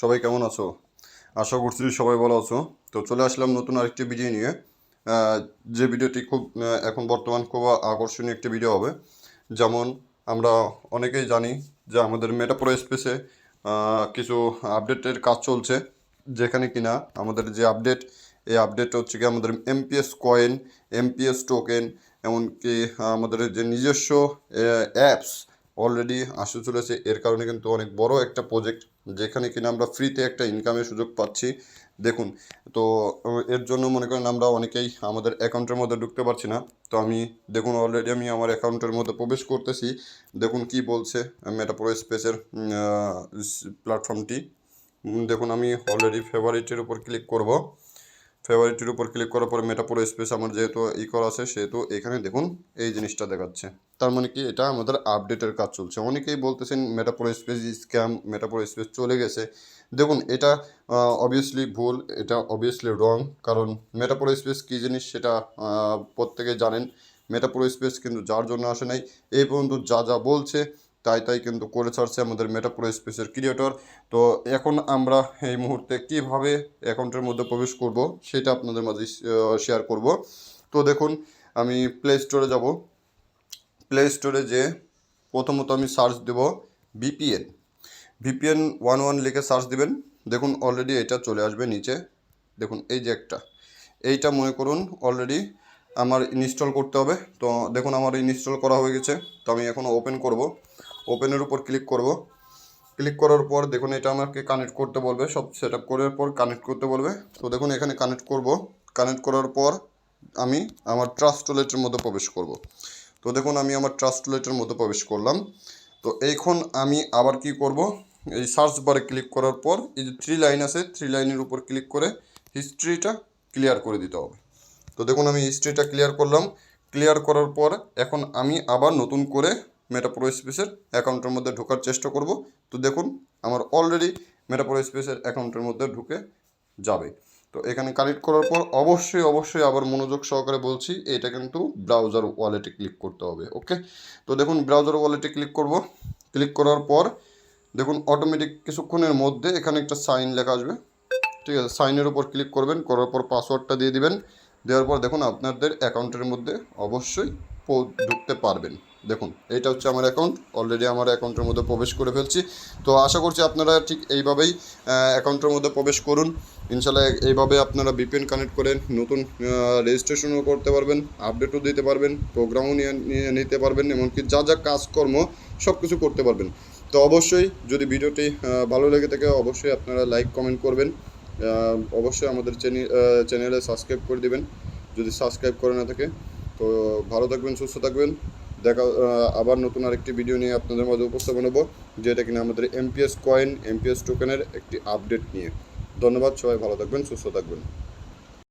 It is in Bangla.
সবাই কেমন আছো? আশা করছি সবাই ভালো আছো। তো চলে আসলাম নতুন আরেকটি ভিডিও নিয়ে। যে ভিডিওটি খুব এখন বর্তমান খুব আকর্ষণীয় একটি ভিডিও হবে। যেমন আমরা অনেকেই জানি যে আমাদের মেটাপ্রো স্পেসে কিছু আপডেটের কাজ চলছে। যেখানে কিনা আমাদের যে আপডেট এই আপডেট হচ্ছে কি আমাদের এমপিএস কয়েন এমপিএস টোকেন এমনকি আমাদের যে নিজস্ব অ্যাপস অলরেডি আসতে চলেছে। এর কারণে কিন্তু অনেক বড় একটা প্রজেক্ট যেখানে কিনা আমরা ফ্রিতে একটা ইনকামের সুযোগ পাচ্ছি। দেখুন, তো এর জন্য মনে করেন আমরা অনেকেই আমাদের অ্যাকাউন্টের মধ্যে ঢুকতে পারছি না। তো আমি, দেখুন অলরেডি আমি আমার অ্যাকাউন্টের মধ্যে প্রবেশ করতেছি। দেখুন কি বলছে মেটাপ্রো স্পেসের প্ল্যাটফর্মটি দেখুন, আমি অলরেডি ফেভারিটের উপর ক্লিক করব। ফেভারিটির উপর ক্লিক করার পর মেটাপ্রো স্পেস আমার যেহেতু ই করা আছে, সেহেতু এখানে দেখুন এই জিনিসটা দেখাচ্ছে। তার মানে কি? এটা আমাদের আপডেটের কাজ চলছে। অনেকেই বলতেছেন Metapro space scam Metapro space চলে গেছে। দেখুন, এটা অবভিয়াসলি ভুল, এটা অবভিয়াসলি রং কারণ মেটাপ্রো স্পেস কী জিনিস সেটা প্রত্যেকে জানেন। মেটাপ্রো স্পেস কিন্তু যার জন্য আসে নাই, এই পর্যন্ত যা যা বলছে তাই তাই কিন্তু করে ছাড়ছে আমাদের মেটাপ্রো স্পেসের ক্রিয়েটর তো এখন আমরা এই মুহূর্তে কীভাবে অ্যাকাউন্টের মধ্যে প্রবেশ করব সেটা আপনাদের মাঝে শেয়ার করব। তো দেখুন, আমি প্লে স্টোরে যাব। প্লে স্টোরে যে প্রথমত আমি সার্চ দেব ভিপিএন ভিপিএন ওয়ান ওয়ান লিখে সার্চ দিবেন। দেখুন অলরেডি এটা চলে আসবে নিচে। দেখুন, এই যে একটা। এইটা মনে করুন অলরেডি আমার ইনস্টল করতে হবে। তো দেখুন, আমার ইনস্টল করা হয়ে গেছে। তো আমি এখন ওপেন করব। ওপেনের উপর ক্লিক করব। ক্লিক করার পর দেখুন এটা আমাকে কানেক্ট করতে বলবে। সব সেট আপ করার পর কানেক্ট করতে বলবে। তো দেখুন এখানে কানেক্ট করব। কানেক্ট করার পর আমি আমার ট্রাস্ট ওয়ালেটের মধ্যে প্রবেশ করব। তো দেখুন আমি আমার ট্রাস্ট ওয়ালেটের মধ্যে প্রবেশ করলাম। তো এইখন আমি আবার কি করব? এই সার্চ বারে ক্লিক করার পর এই যে থ্রি লাইন আছে থ্রি লাইনের উপর ক্লিক করে হিস্ট্রিটা ক্লিয়ার করে দিতে হবে। তো দেখুন আমি হিস্ট্রিটা ক্লিয়ার করলাম। ক্লিয়ার করার পর এখন আমি আবার নতুন করে মেটাপ্রো স্পেসের অ্যাকাউন্টের মধ্যে ঢোকার চেষ্টা করব। তো দেখুন, আমার অলরেডি মেটাপ্রো স্পেসের অ্যাকাউন্টের মধ্যে ঢুকে যাবে। তো এখানে কানেক্ট করার পর অবশ্যই অবশ্যই আবার মনোযোগ সহকারে বলছি, এটা কিন্তু ব্রাউজার ওয়ালেটে ক্লিক করতে হবে ওকে তো দেখুন ব্রাউজার ওয়ালেটে ক্লিক করব। ক্লিক করার পর দেখুন অটোমেটিক কিছুক্ষণের মধ্যে এখানে একটা সাইন লেখা আসবে, ঠিক আছে? সাইনের উপর ক্লিক করবেন, করার পর পাসওয়ার্ডটা দিয়ে দিবেন। দেওয়ার পর দেখুন, আপনাদের অ্যাকাউন্টের মধ্যে অবশ্যই ঢুকতে পারবেন। দেখুন, এটা হচ্ছে আমার অ্যাকাউন্ট অলরেডি আমার অ্যাকাউন্টের মধ্যে প্রবেশ করে ফেলছি। তো আশা করছি আপনারা ঠিক এইভাবেই অ্যাকাউন্টের মধ্যে প্রবেশ করুন। ইনশাল্লাহ এইভাবে আপনারা বিপিএন কানেক্ট করে নতুন রেজিস্ট্রেশনও করতে পারবেন আপডেটও দিতে পারবেন প্রোগ্রামও নিয়ে নিতে পারবেন, এমনকি যা যা কাজকর্ম সব কিছু করতে পারবেন। তো অবশ্যই যদি ভিডিওটি ভালো লেগে থাকে, অবশ্যই আপনারা লাইক কমেন্ট করবেন। অবশ্যই আমাদের চ্যানেলে সাবস্ক্রাইব করে দেবেন, যদি সাবস্ক্রাইব করে না থাকে। তো ভালো থাকবেন, সুস্থ থাকবেন। দেখা আবার নতুন আরেকটি ভিডিও নিয়ে আপনাদের মধ্যে উপস্থাপন হব, যেটা কিনা আমাদের এমপিএস কয়েন এমপিএস টোকেনের একটি আপডেট নিয়ে। ধন্যবাদ, সবাই ভালো থাকবেন, সুস্থ থাকবেন।